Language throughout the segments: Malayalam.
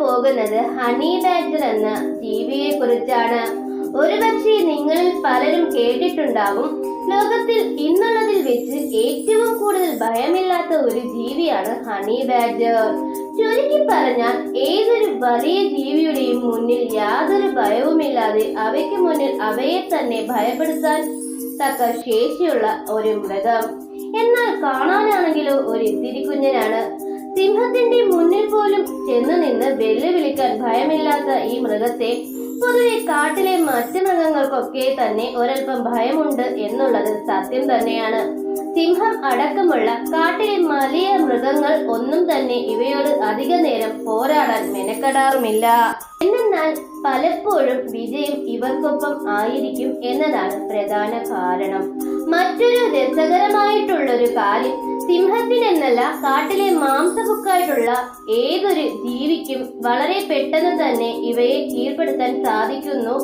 പോകുന്നത് ഹണി ബാഡ്ജർ എന്ന ജീവിയെ കുറിച്ചാണ് ഒരുപക്ഷെ നിങ്ങളിൽ പലരും കേട്ടിട്ടുണ്ടാകും ലോകത്തിൽ ഇന്നുള്ളതിൽ വെച്ച് ഏറ്റവും കൂടുതൽ ഭയമില്ലാത്ത ഒരു ജീവിയാണ് ഹണി ബാഡ്ജർ ചുരുക്കി പറഞ്ഞാൽ ഏതൊരു വലിയ ജീവിയുടെയും മുന്നിൽ യാതൊരു ഭയവുമില്ലാതെ അവയ്ക്ക് മുന്നിൽ അവയെ തന്നെ ഭയപ്പെടുത്താൻ തക്ക ശേഷിയുള്ള ഒരു മൃഗം. എന്നാൽ കാണാനാണെങ്കിലോ ഒരു ഇത്തിരി കുഞ്ഞനാണ് സിംഹത്തിന്റെ മുന്നിൽ പോലും ചെന്നു നിന്ന് വെല്ലുവിളിക്കാൻ ഭയമില്ലാത്ത ഈ മൃഗത്തെ പൊതുവെ കാട്ടിലെ മറ്റ് മൃഗങ്ങൾക്കൊക്കെ തന്നെ ഒരൽപ്പം ഭയമുണ്ട് എന്നുള്ളത് സത്യം തന്നെയാണ്. സിംഹം അടക്കമുള്ള കാട്ടിലെ വലിയ മൃഗങ്ങൾ ഒന്നും തന്നെ ഇവയോട് അധിക നേരം പോരാടാൻ മെനക്കെടാറുമില്ല. എന്നാൽ പലപ്പോഴും വിജയം ഇവർക്കൊപ്പം ആയിരിക്കും എന്നതാണ് പ്രധാന കാരണം. മറ്റൊരു രസകരമായിട്ടുള്ളൊരു കാര്യം. സിംഹത്തിനെന്നല്ല കാട്ടിലെ മാംസബുക്കായിട്ടുള്ള ഏതൊരു ജീവിക്കും വളരെ പെട്ടെന്ന് തന്നെ ഇവയെ കീഴ്പ്പെടുത്താൻ സാധിക്കുന്നു.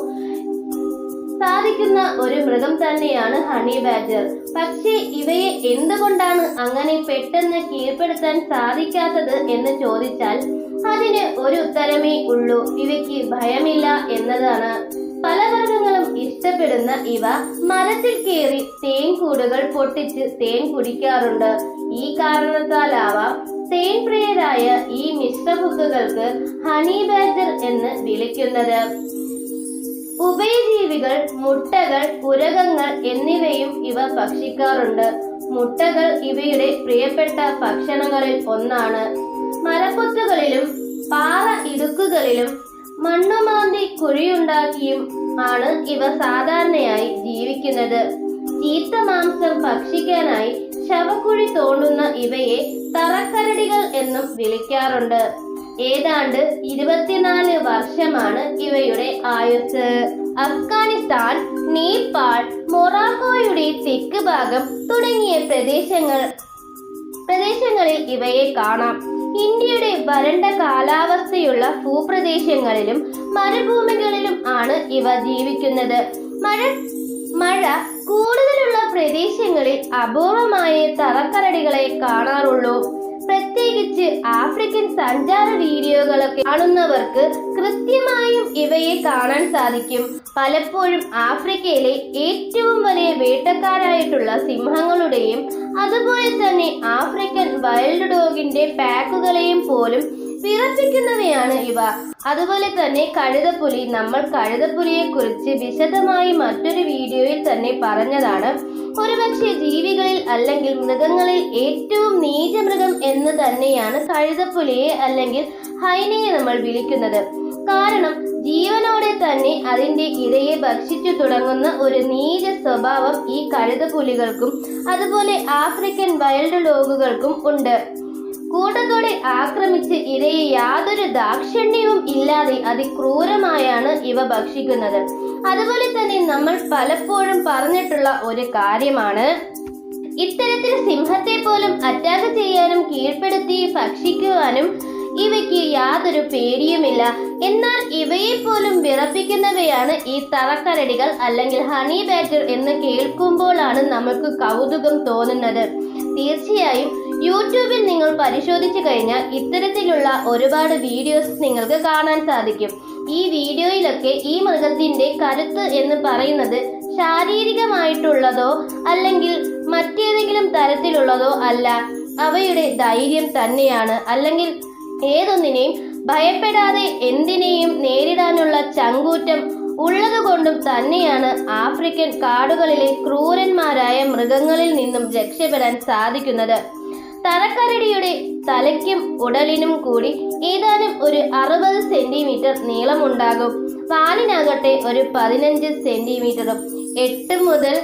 സാധിക്കുന്ന ഒരു മൃഗം തന്നെയാണ് ഹണി ബാജർ പക്ഷേ ഇവയെ എന്തുകൊണ്ടാണ് അങ്ങനെ പെട്ടെന്ന് കീഴ്പ്പെടുത്താൻ സാധിക്കാത്തത് എന്ന് ചോദിച്ചാൽ അതിന് ഒരു ഉത്തരമേ ഉള്ളൂ. ഇവയ്ക്ക് ഭയമില്ല എന്നതാണ്. പല ഇഷ്ടപ്പെടുന്ന ഇവ മരത്തിൽ കയറി തേൻ കൂടുകൾ പൊട്ടിച്ച് തേൻ കുടിക്കാറുണ്ട്. ഈ കാരണത്താലാവാം തേൻ പ്രിയരായ ഈ മിശ്രബുക്കുകൾക്ക് ഹണി ബാജർ എന്ന് വിളിക്കുന്നത്. ഉഭയജീവികൾ മുട്ടകൾ ഉരകങ്ങൾ എന്നിവയും ഇവ ഭക്ഷിക്കാറുണ്ട്. മുട്ടകൾ ഇവയുടെ പ്രിയപ്പെട്ട ഭക്ഷണങ്ങളിൽ ഒന്നാണ്. മരപ്പൊത്തുകളിലും പാറ ഇടുക്കുകളിലും മണ്ണുമാന്തി കുഴിയുണ്ടാക്കിയും ആണ് ഇവ സാധാരണയായി ജീവിക്കുന്നത്. ചീത്ത മാംസം ഭക്ഷിക്കാനായി ശവക്കുഴി തോണ്ടുന്ന ഇവയെ തറക്കരടികൾ എന്നും വിളിക്കാറുണ്ട്. ഏതാണ്ട് ഇരുപത്തിനാല് വർഷമാണ് ഇവയുടെ ആയുസ് അഫ്ഗാനിസ്ഥാൻ നേപ്പാൾ മൊറാക്കോയുടെ തെക്ക് ഭാഗം തുടങ്ങിയ പ്രദേശങ്ങൾ പ്രദേശങ്ങളിൽ ഇവയെ കാണാം. ഇന്ത്യയുടെ വരണ്ട കാലാവസ്ഥയുള്ള ഭൂപ്രദേശങ്ങളിലും മരുഭൂമികളിലും ആണ് ഇവ ജീവിക്കുന്നത്. മഴ മഴ കൂടുതലുള്ള പ്രദേശങ്ങളിൽ അപൂർവമായ തറക്കരടികളെ കാണാറുള്ളൂ. പ്രത്യേകിച്ച് ആഫ്രിക്കൻ സഞ്ചാര വീഡിയോകളൊക്കെ കാണുന്നവർക്ക് കൃത്യമായും ഇവയെ കാണാൻ സാധിക്കും. പലപ്പോഴും ആഫ്രിക്കയിലെ ഏറ്റവും വലിയ വേട്ടക്കാരായിട്ടുള്ള സിംഹങ്ങളുടെയും അതുപോലെ തന്നെ ആഫ്രിക്കൻ വൈൽഡ് ഡോഗിന്റെ പാക്കുകളെയും പോലും വിറപ്പിക്കുന്നവയാണ് ഇവ. അതുപോലെ തന്നെ കഴുതപ്പുലി നമ്മൾ കഴുതപ്പുലിയെ കുറിച്ച് വിശദമായി മറ്റൊരു വീഡിയോയിൽ തന്നെ പറഞ്ഞതാണ്. ഒരുപക്ഷെ ജീവികളിൽ അല്ലെങ്കിൽ മൃഗങ്ങളിൽ ഏറ്റവും നീചമൃഗം എന്ന് തന്നെയാണ് കഴുതപ്പുലിയെ അല്ലെങ്കിൽ ഹൈനയെ നമ്മൾ വിളിക്കുന്നത്. കാരണം ജീവനോടെ തന്നെ അതിന്റെ ഇരയെ ഭക്ഷിച്ചു തുടങ്ങുന്ന ഒരു നീച സ്വഭാവം ഈ കഴുതപ്പുലികൾക്കും അതുപോലെ ആഫ്രിക്കൻ വൈൽഡ് ഡോഗുകൾക്കും ഉണ്ട്. കൂട്ടത്തോടെ ആക്രമിച്ച് ഇരയെ യാതൊരു ദാക്ഷിണ്യവും ഇല്ലാതെ അതിക്രൂരമായാണ് ഇവ ഭക്ഷിക്കുന്നത്. അതുപോലെ തന്നെ നമ്മൾ പലപ്പോഴും പറഞ്ഞിട്ടുള്ള ഒരു കാര്യമാണ്. ഇത്തരത്തിൽ സിംഹത്തെ പോലും അറ്റാക്ക് ചെയ്യാനും കീഴ്പ്പെടുത്തി ഭക്ഷിക്കുവാനും ഇവയ്ക്ക് യാതൊരു പേടിയുമില്ല. എന്നാൽ ഇവയെ പോലും വിറപ്പിക്കുന്നവയാണ് ഈ തറക്കരടികൾ അല്ലെങ്കിൽ ഹണി ബാറ്റർ എന്ന് കേൾക്കുമ്പോഴാണ് നമുക്ക് കൗതുകം തോന്നുന്നത്. തീർച്ചയായും യൂട്യൂബിൽ നിങ്ങൾ പരിശോധിച്ചു കഴിഞ്ഞാൽ ഇത്തരത്തിലുള്ള ഒരുപാട് വീഡിയോസ് നിങ്ങൾക്ക് കാണാൻ സാധിക്കും. ഈ വീഡിയോയിലൊക്കെ ഈ മൃഗത്തിന്റെ കരുത്ത് എന്ന് പറയുന്നത് ശാരീരികമായിട്ടുള്ളതോ അല്ലെങ്കിൽ മറ്റേതെങ്കിലും തരത്തിലുള്ളതോ അല്ല. അവയുടെ ധൈര്യം തന്നെയാണ്. അല്ലെങ്കിൽ ഏതൊന്നിനെയും ഭയപ്പെടാതെ എന്തിനേയും നേരിടാനുള്ള ചങ്കൂറ്റം ഉള്ളതുകൊണ്ടും തന്നെയാണ് ആഫ്രിക്കൻ കാടുകളിലെ ക്രൂരന്മാരായ മൃഗങ്ങളിൽ നിന്നും രക്ഷപ്പെടാൻ സാധിക്കുന്നത്. തലക്കരടിയുടെ തലയ്ക്കും ഉടലിനും കൂടി ഏതാനും ഒരു അറുപത് സെന്റിമീറ്റർ നീളമുണ്ടാകും. പാലിനാകട്ടെ ഒരു പതിനഞ്ച് സെന്റിമീറ്ററും. എട്ട് മുതൽ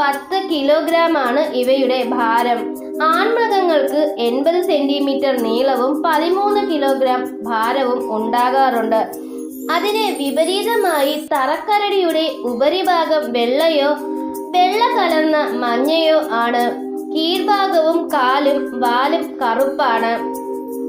പത്ത് കിലോഗ്രാം ആണ് ഇവയുടെ ഭാരം. ആൺമൃഗങ്ങൾക്ക് എൺപത് സെന്റിമീറ്റർ നീളവും പതിമൂന്ന് കിലോഗ്രാം ഭാരവും ഉണ്ടാകാറുണ്ട്. അതിന് വിപരീതമായി തറക്കരടിയുടെ ഉപരിഭാഗം വെള്ളയോ വെള്ള കലർന്ന മഞ്ഞയോ ആണ്. കീഴ്ഭാഗവും കാലും വാലും കറുപ്പാണ്.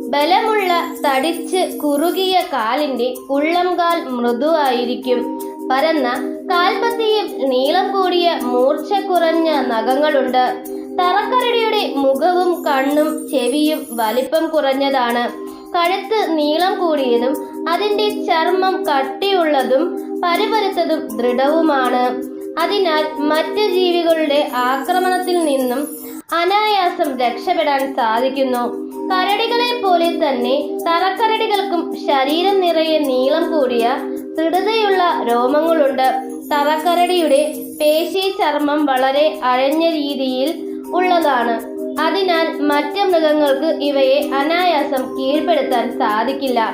ബലമുള്ള തടിച്ച് കുറുകിയ കാലിന്റെ ഉള്ളംകാൽ മൃദുവായിരിക്കും. പരന്ന കാൽപത്തിയും നീളം കൂടിയ മൂർച്ച കുറഞ്ഞ നഖങ്ങളുണ്ട്. തറക്കരടിയുടെ മുഖവും കണ്ണും ചെവിയും വലിപ്പം കുറഞ്ഞതാണ്. കഴുത്ത് നീളം കൂടിയതും അതിന്റെ ചർമ്മം കട്ടിയുള്ളതും പരുപരുത്തതും ദൃഢവുമാണ്. അതിനാൽ മറ്റ് ജീവികളുടെ ആക്രമണത്തിൽ നിന്നും അനായാസം രക്ഷപ്പെടാൻ സാധിക്കുന്നു. കരടികളെ പോലെ തന്നെ തറക്കരടികൾക്കും ശരീരം നിറയെ നീളം കൂടിയ ദൃഢതയുള്ള രോമങ്ങളുണ്ട്. തറക്കരടിയുടെ പേശി ചർമ്മം വളരെ അഴഞ്ഞ രീതിയിൽ ഉള്ളതാണ്. അതിനാൽ മറ്റ് മൃഗങ്ങൾക്ക് ഇവയെ അനായാസം കീഴ്പ്പെടുത്താൻ സാധിക്കില്ല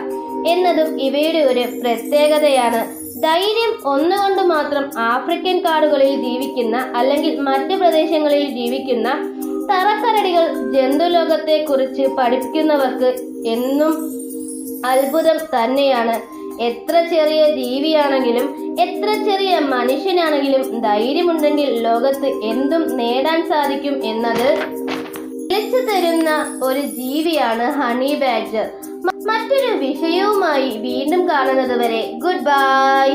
എന്നതും ഇവയുടെ ഒരു പ്രത്യേകതയാണ്. ധൈര്യം ഒന്നുകൊണ്ട് മാത്രം ആഫ്രിക്കൻ കാടുകളിൽ ജീവിക്കുന്ന അല്ലെങ്കിൽ മറ്റ് പ്രദേശങ്ങളിൽ ജീവിക്കുന്ന തറക്കരടികൾ ജന്തുലോകത്തെ കുറിച്ച് പഠിക്കുന്നവർക്ക് എന്നും അത്ഭുതം തന്നെയാണ്. എത്ര ചെറിയ ജീവിയാണെങ്കിലും എത്ര ചെറിയ മനുഷ്യനാണെങ്കിലും ധൈര്യമുണ്ടെങ്കിൽ ലോകത്ത് എന്തും നേടാൻ സാധിക്കും എന്നത് വിളിച്ചു തരുന്ന ഒരു ജീവിയാണ് ഹണി ബാഡ്ജർ മറ്റൊരു വിഷയവുമായി വീണ്ടും കാണുന്നത് വരെ ഗുഡ് ബൈ.